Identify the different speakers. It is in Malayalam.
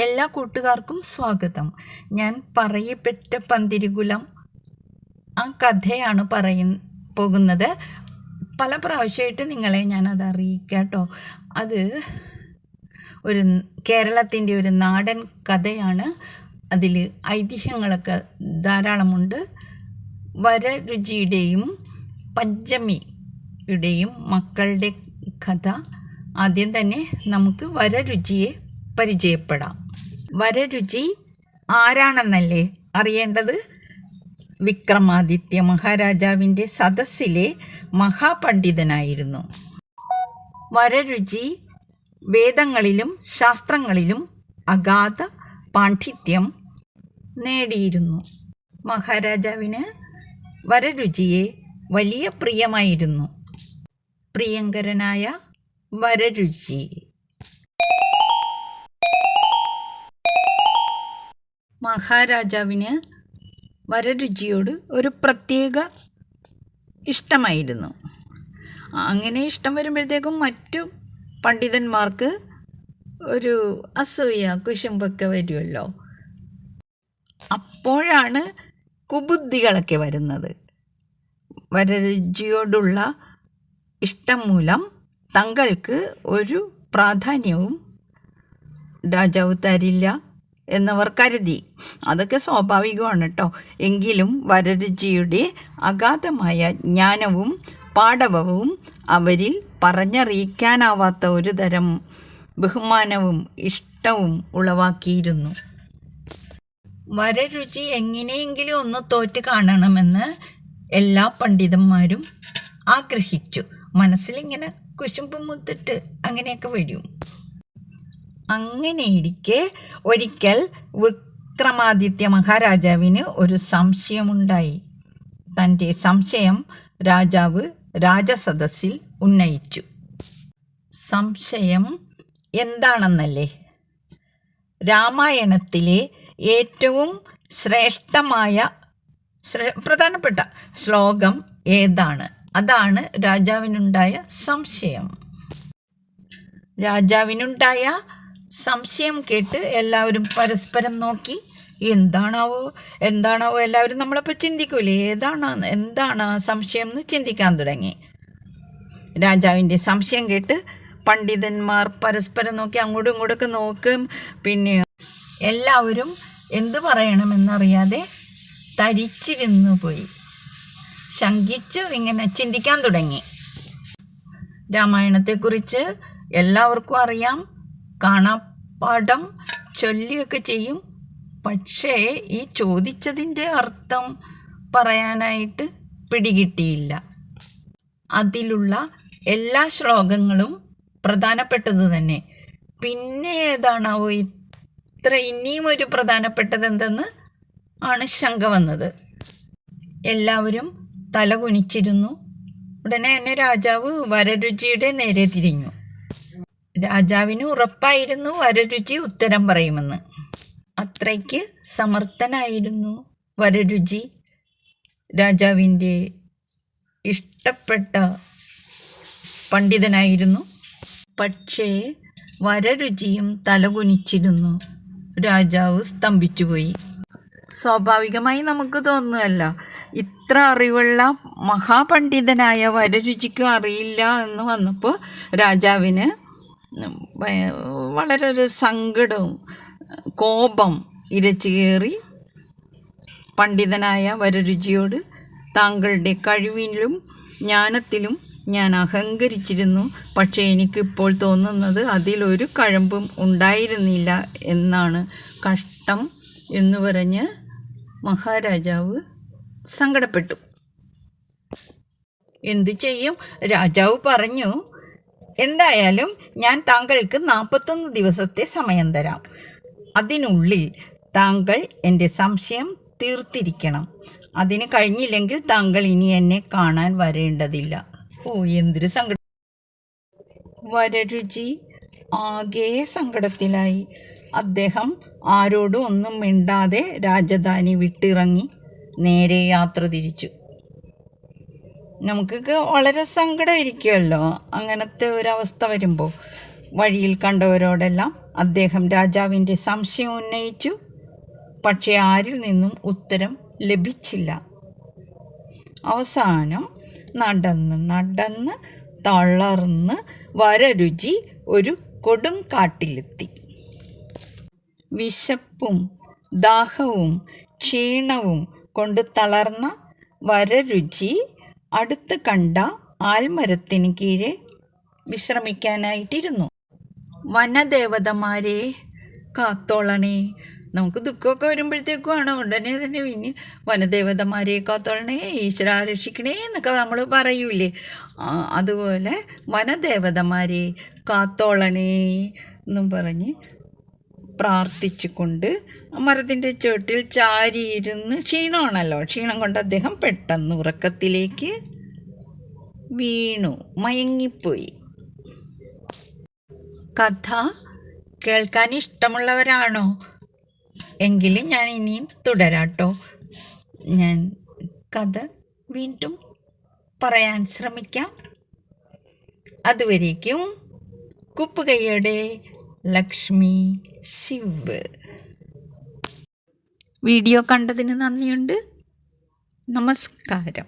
Speaker 1: എല്ലാ കൂട്ടുകാർക്കും സ്വാഗതം. ഞാൻ പറയപ്പെട്ട പന്തിരികുലം ആ കഥയാണ് പറയ പോകുന്നത്. പല പ്രാവശ്യമായിട്ട് നിങ്ങളെ ഞാനത് അറിയിക്കാം കേട്ടോ അത് ഒരു കേരളത്തിന്റെ ഒരു നാടൻ കഥയാണ്. അതിൽ ഐതിഹ്യങ്ങളൊക്കെ ധാരാളമുണ്ട്. വരരുചിയുടെയും പഞ്ചമിയുടെയും മക്കളുടെ കഥ. ആദ്യം തന്നെ നമുക്ക് വരരുചിയെ പരിചയപ്പെടാം. വരരുചി ആരാണെന്നല്ലേ അറിയേണ്ടത്? വിക്രമാദിത്യ മഹാരാജാവിന്റെ സദസ്സിലെ മഹാപണ്ഡിതനായിരുന്നു. വരരുചി വേദങ്ങളിലും ശാസ്ത്രങ്ങളിലും അഗാധ പാണ്ഡിത്യം നേടിയിരുന്നു. മഹാരാജാവിന് വരരുചിയെ വലിയ പ്രിയമായിരുന്നു. പ്രിയങ്കരനായ വരരുചി. മഹാരാജാവിന് വരരുചിയോട് ഒരു പ്രത്യേക ഇഷ്ടമായിരുന്നു. അങ്ങനെ ഇഷ്ടം വരുമ്പോഴത്തേക്കും മറ്റു പണ്ഡിതന്മാർക്ക് ഒരു അസൂയ കുശുമ്പൊക്കെ വരുമല്ലോ. അപ്പോഴാണ് കുബുദ്ധികളൊക്കെ വരുന്നത്. വരരുചിയോടുള്ള ഇഷ്ടം മൂലം തങ്ങൾക്ക് ഒരു പ്രാധാന്യവും രാജാവ് തരില്ല. എന്നവർ കരുതി. അതൊക്കെ സ്വാഭാവികമാണ് കേട്ടോ എങ്കിലും വരരുചിയുടെ അഗാധമായ ജ്ഞാനവും പാടവവും അവരിൽ പറഞ്ഞറിയിക്കാനാവാത്ത ഒരു തരം ബഹുമാനവും ഇഷ്ടവും ഉളവാക്കിയിരുന്നു. വരരുചി എങ്ങനെയെങ്കിലും ഒന്ന് തോറ്റ് കാണണമെന്ന് എല്ലാ പണ്ഡിതന്മാരും ആഗ്രഹിച്ചു. മനസ്സിലിങ്ങനെ കുശുമ്പ് മുത്തിട്ട് അങ്ങനെയൊക്കെ വരും. അങ്ങനെയിരിക്കെ ഒരിക്കൽ വിക്രമാദിത്യ മഹാരാജാവിന് ഒരു സംശയമുണ്ടായി. തന്റെ സംശയം രാജാവ് രാജസദസ്സിൽ ഉന്നയിച്ചു. സംശയം എന്താണെന്നല്ലേ? രാമായണത്തിലെ ഏറ്റവും ശ്രേഷ്ഠമായ ശ്രേ- പ്രധാനപ്പെട്ട ശ്ലോകം ഏതാണ്? അതാണ് രാജാവിനുണ്ടായ സംശയം. രാജാവിനുണ്ടായ സംശയം കേട്ട് എല്ലാവരും പരസ്പരം നോക്കി എന്താണാവോ എന്താണാവോ എല്ലാവരും നമ്മളപ്പോൾ ചിന്തിക്കൂലേ ഏതാണ് എന്താണ് സംശയം എന്ന് ചിന്തിക്കാൻ തുടങ്ങി. രാജാവിന്റെ സംശയം കേട്ട് പണ്ഡിതന്മാർ പരസ്പരം നോക്കി അങ്ങോട്ടും ഇങ്ങോട്ടൊക്കെ നോക്കും പിന്നെ എല്ലാവരും എന്ത് പറയണമെന്നറിയാതെ തരിച്ചിരുന്നു പോയി. ശങ്കിച്ചു ഇങ്ങനെ ചിന്തിക്കാൻ തുടങ്ങി. രാമായണത്തെക്കുറിച്ച് എല്ലാവർക്കും അറിയാം. കാണാപ്പാഠം ചൊല്ലിയൊക്കെ ചെയ്യും. പക്ഷേ ഈ ചോദിച്ചതിന്റെ അർത്ഥം പറയാനായിട്ട് പിടികിട്ടിയില്ല. അതിലുള്ള എല്ലാ ശ്ലോകങ്ങളും പ്രധാനപ്പെട്ടത് തന്നെ. പിന്നെ ഏതാണാവോ ഇത്ര ഇനിയും ഒരു പ്രധാനപ്പെട്ടത് എന്തെന്ന് ആണ് ശങ്ക വന്നത്. എല്ലാവരും തല കുനിച്ചിരുന്നു. ഉടനെ തന്നെ രാജാവ് വരരുചിയുടെ നേരെ തിരിഞ്ഞു. രാജാവിന് ഉറപ്പായിരുന്നു വരരുചി ഉത്തരം പറയുമെന്ന്. അത്രയ്ക്ക് സമർത്ഥനായിരുന്നു വരരുചി. രാജാവിന്റെ ഇഷ്ടപ്പെട്ട പണ്ഡിതനായിരുന്നു. പക്ഷേ വരരുചിയും തലകുനിച്ചിരുന്നു. രാജാവ് സ്തംഭിച്ചുപോയി. സ്വാഭാവികമായി നമുക്ക് തോന്നുകയല്ല ഇത്ര അറിവുള്ള മഹാപണ്ഡിതനായ വരരുചിക്കും അറിയില്ല എന്ന് വന്നപ്പോൾ രാജാവിന് വളരെ ഒരു സങ്കടവും കോപം ഇരച്ചുകയറി പണ്ഡിതനായ വരരുചിയോട് താങ്കളുടെ കഴിവിലും ജ്ഞാനത്തിലും ഞാൻ അഹങ്കരിച്ചിരുന്നു. പക്ഷേ എനിക്കിപ്പോൾ തോന്നുന്നത് അതിലൊരു കഴമ്പും ഉണ്ടായിരുന്നില്ല എന്നാണ് കഷ്ടം എന്ന് പറഞ്ഞ് മഹാരാജാവ് സങ്കടപ്പെട്ടു. എന്തു ചെയ്യും? രാജാവ് പറഞ്ഞു എന്തായാലും ഞാൻ താങ്കൾക്ക് നാൽപ്പത്തൊന്ന് ദിവസത്തെ സമയം തരാം. അതിനുള്ളിൽ താങ്കൾ എന്റെ സംശയം തീർത്തിരിക്കണം. അതിന് കഴിഞ്ഞില്ലെങ്കിൽ താങ്കൾ ഇനി എന്നെ കാണാൻ വരേണ്ടതില്ല. ഓ എന്തൊരു സങ്കടം. വരരുചി ആകെ സങ്കടത്തിലായി. അദ്ദേഹം ആരോടും ഒന്നും മിണ്ടാതെ രാജധാനി വിട്ടിറങ്ങി നേരെ യാത്ര തിരിച്ചു. നമുക്കൊക്കെ വളരെ സങ്കടമായിരിക്കുമല്ലോ. അങ്ങനത്തെ ഒരവസ്ഥ വരുമ്പോൾ വഴിയിൽ കണ്ടവരോടെല്ലാം അദ്ദേഹം രാജാവിന്റെ സംശയം ഉന്നയിച്ചു. പക്ഷേ ആരിൽ നിന്നും ഉത്തരം ലഭിച്ചില്ല. അവസാനം നടന്ന് നടന്ന് തളർന്ന് വരരുചി ഒരു കൊടും കാട്ടിലെത്തി. വിശപ്പും ദാഹവും ക്ഷീണവും കൊണ്ട് തളർന്ന വരരുചി അടുത്ത് കണ്ട ആൽമരത്തിന് കീഴെ വിശ്രമിക്കാനായിട്ടിരുന്നു. വനദേവതമാരെ കാത്തോളണേ. നമുക്ക് ദുഃഖമൊക്കെ വരുമ്പോഴത്തേക്കും ആണ് ഉടനെ തന്നെ പിന്നെ വനദേവതമാരെ കാത്തോളണേ ഈശ്വര രക്ഷിക്കണേ എന്നൊക്കെ നമ്മൾ പറയൂലേ. അതുപോലെ വനദേവതമാരെ കാത്തോളണേ എന്നും പറഞ്ഞ് പ്രാർത്ഥിച്ചുകൊണ്ട് മരത്തിന്റെ ചുവട്ടിൽ ചാരിയിരുന്ന് ക്ഷീണമാണല്ലോ. ക്ഷീണം കൊണ്ട് അദ്ദേഹം പെട്ടെന്ന് ഉറക്കത്തിലേക്ക് വീണു. മയങ്ങിപ്പോയി. കഥ കേൾക്കാൻ ഇഷ്ടമുള്ളവരാണോ? എങ്കിൽ ഞാൻ ഇനിയും തുടരാട്ടോ. ഞാൻ കഥ വീണ്ടും പറയാൻ ശ്രമിക്കാം. അതുവരേക്കും കുപ്പുകൈയുടെ ലക്ഷ്മി ശിവ്. വീഡിയോ കണ്ടതിന് നന്ദിയുണ്ട്. നമസ്കാരം.